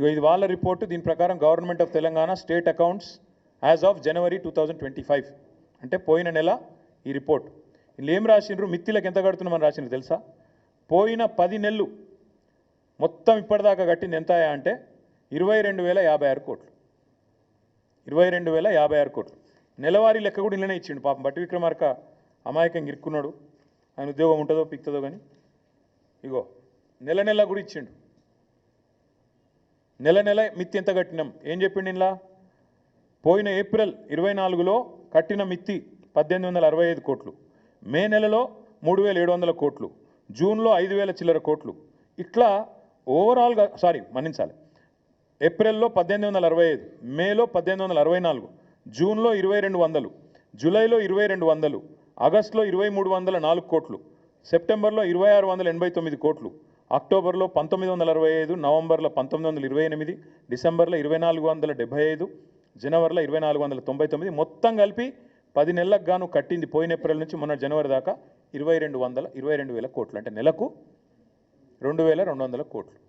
ఇగో ఇది వాళ్ళ రిపోర్టు. దీని ప్రకారం government of Telangana state accounts as of January two thousand twenty five. అంటే పోయిన నెల ఈ రిపోర్ట్. వీళ్ళు ఏం రాసిండ్రు? మిత్తిలకు ఎంత కడుతున్నామని రాసిండ్రు తెలుసా? పోయిన పది నెలలు మొత్తం ఇప్పటిదాకా కట్టింది ఎంత అంటే ఇరవై రెండు వేల యాభై ఆరు కోట్లు. ఇరవై రెండు వేల యాభై ఆరు కోట్లు. నెలవారీ లెక్క కూడా ఇళ్ళనే ఇచ్చిండు పాపం. బట్టి విక్రమార్క అమాయకంగా ఇరుక్కున్నాడు. ఆయన ఉద్యోగం ఉంటుందో పిక్తుందో కానీ ఇగో నెల నెల కూడా ఇచ్చిండు. నెల నెల మిత్తి ఎంత కట్టినాం? ఏం చెప్పిండి ఇలా పోయిన ఏప్రిల్ ఇరవై నాలుగులో కట్టిన మిత్తి పద్దెనిమిది వందల అరవై ఐదు కోట్లు. మే నెలలో మూడు వేల ఏడు వందల కోట్లు. జూన్లో ఐదు వేల చిల్లర కోట్లు. ఇట్లా ఓవరాల్గా సారీ మన్నించాలి. ఏప్రిల్లో పద్దెనిమిది వందల అరవై ఐదు మేలో పద్దెనిమిది వందల అరవై నాలుగు జూన్లో ఇరవై రెండు వందలు జూలైలో ఇరవై రెండు వందలు ఆగస్టులో ఇరవై మూడు వందల నాలుగు కోట్లు సెప్టెంబర్లో ఇరవై ఆరు వందల ఎనభై తొమ్మిది కోట్లు అక్టోబర్లో పంతొమ్మిది వందల అరవై ఐదు నవంబర్లో పంతొమ్మిది వందల ఇరవై ఎనిమిది డిసెంబర్లో ఇరవై నాలుగు వందల డెబ్బై ఐదు జనవరిలో ఇరవై నాలుగు వందల తొంభై తొమ్మిది మొత్తం కలిపి పది నెలలకు గాను కట్టింది పోయిన ఏప్రిల్ నుంచి మొన్న జనవరి దాకా ఇరవై రెండు వందల ఇరవై రెండు వేల కోట్లు. అంటే నెలకు రెండు వేల రెండు వందల కోట్లు.